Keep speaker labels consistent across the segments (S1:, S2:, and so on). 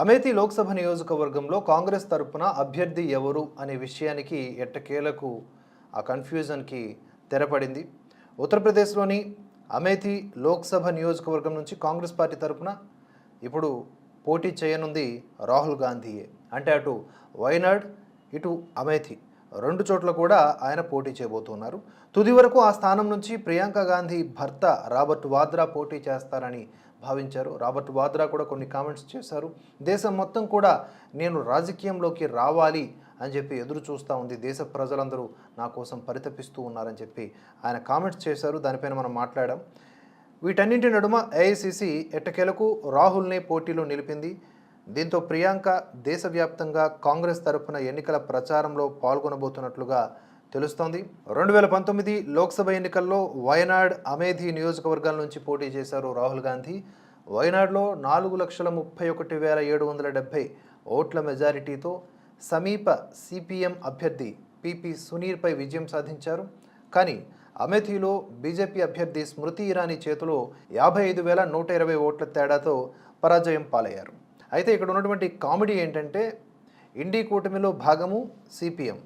S1: అమేథీ లోక్సభ నియోజకవర్గంలో కాంగ్రెస్ తరపున అభ్యర్థి ఎవరు అనే విషయానికి ఎట్టకేలకు ఆ కన్ఫ్యూజన్కి తెరపడింది. ఉత్తరప్రదేశ్లోని అమేథీ లోక్సభ నియోజకవర్గం నుంచి కాంగ్రెస్ పార్టీ తరపున ఇప్పుడు పోటీ చేయనుంది రాహుల్ గాంధీయే. అంటే అటు వైనాడ్ ఇటు అమేథీ రెండు చోట్ల కూడా ఆయన పోటీ చేయబోతున్నారు. తుది వరకు ఆ స్థానం నుంచి ప్రియాంక గాంధీ భర్త రాబర్ట్ వాద్రా పోటీ చేస్తారని భావించారు. రాబర్ట్ వాద్రా కూడా కొన్ని కామెంట్స్ చేశారు. దేశం మొత్తం కూడా నేను రాజకీయంలోకి రావాలి అని చెప్పి ఎదురు చూస్తూ ఉంది. దేశ ప్రజలందరూ నా కోసం పరితపిస్తూ ఉన్నారని చెప్పి ఆయన కామెంట్స్ చేశారు. దానిపైన మనం మాట్లాడాం. వీటన్నింటి నడుమ ఏఐసిసి ఎట్టకేలకు రాహుల్ని పోటీలో నిలిపింది. దీంతో ప్రియాంక దేశవ్యాప్తంగా కాంగ్రెస్ తరఫున ఎన్నికల ప్రచారంలో పాల్గొనబోతున్నట్లుగా తెలుస్తోంది. రెండు వేల పంతొమ్మిది లోక్సభ ఎన్నికల్లో వయనాడ్ అమేధి నియోజకవర్గాల నుంచి పోటీ చేశారు రాహుల్ గాంధీ. వయనాడ్లో నాలుగు లక్షల ముప్పై ఒకటి వేల ఏడు వందల డెబ్బై ఓట్ల మెజారిటీతో సమీప సిపిఎం అభ్యర్థి పిపి సునీర్పై విజయం సాధించారు. కానీ అమేథీలో బీజేపీ అభ్యర్థి స్మృతి ఇరానీ చేతిలో యాభై ఐదు వేల నూట ఇరవై ఓట్ల తేడాతో పరాజయం పాలయ్యారు. అయితే ఇక్కడ ఉన్నటువంటి కామెడీ ఏంటంటే ఇండీ కూటమిలో భాగము సిపిఎం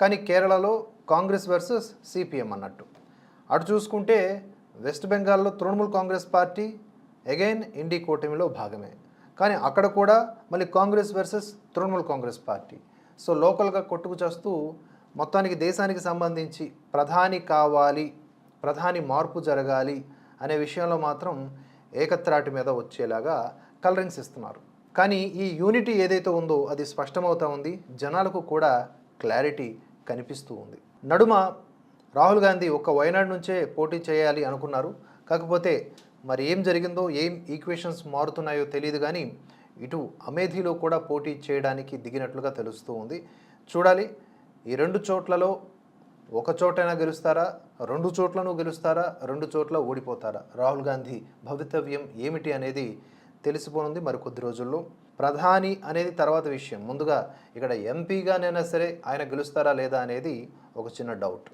S1: కానీ కేరళలో కాంగ్రెస్ వర్సెస్ సిపిఎం అన్నట్టు. అటు చూసుకుంటే వెస్ట్ బెంగాల్లో Trinamool Congress party again INDI కూటమిలో భాగమే. కానీ అక్కడ కూడా మళ్ళీ Congress versus Trinamool Congress party. So లోకల్గా కొట్టుకు చేస్తూ మొత్తానికి దేశానికి సంబంధించి ప్రధాని కావాలి ప్రధాని మార్పు జరగాలి అనే విషయంలో మాత్రం ఏకత్రాటి మీద వచ్చేలాగా కలరింగ్స్ ఇస్తున్నారు. కానీ ఈ యూనిటీ ఏదైతే ఉందో అది స్పష్టమవుతా ఉంది. జనాలకు కూడా క్లారిటీ కనిపిస్తూ ఉంది. నడుమ రాహుల్ గాంధీ ఒక్క వయనాడు నుంచే పోటీ చేయాలి అనుకున్నారు. కాకపోతే మరి ఏం జరిగిందో ఏం ఈక్వేషన్స్ మారుతున్నాయో తెలియదు కానీ ఇటు అమేథీలో కూడా పోటీ చేయడానికి దిగినట్లుగా తెలుస్తూ ఉంది. చూడాలి. ఈ రెండు చోట్లలో ఒక చోటైనా గెలుస్తారా? రెండు చోట్లను గెలుస్తారా? రెండు చోట్ల ఓడిపోతారా? రాహుల్ గాంధీ భవితవ్యం ఏమిటి అనేది తెలిసిపోనుంది మరి కొద్ది రోజుల్లో. ప్రధాని అనేది తర్వాత విషయం. ముందుగా ఇక్కడ ఎంపీగానైనా సరే ఆయన గెలుస్తారా లేదా అనేది ఒక చిన్న డౌట్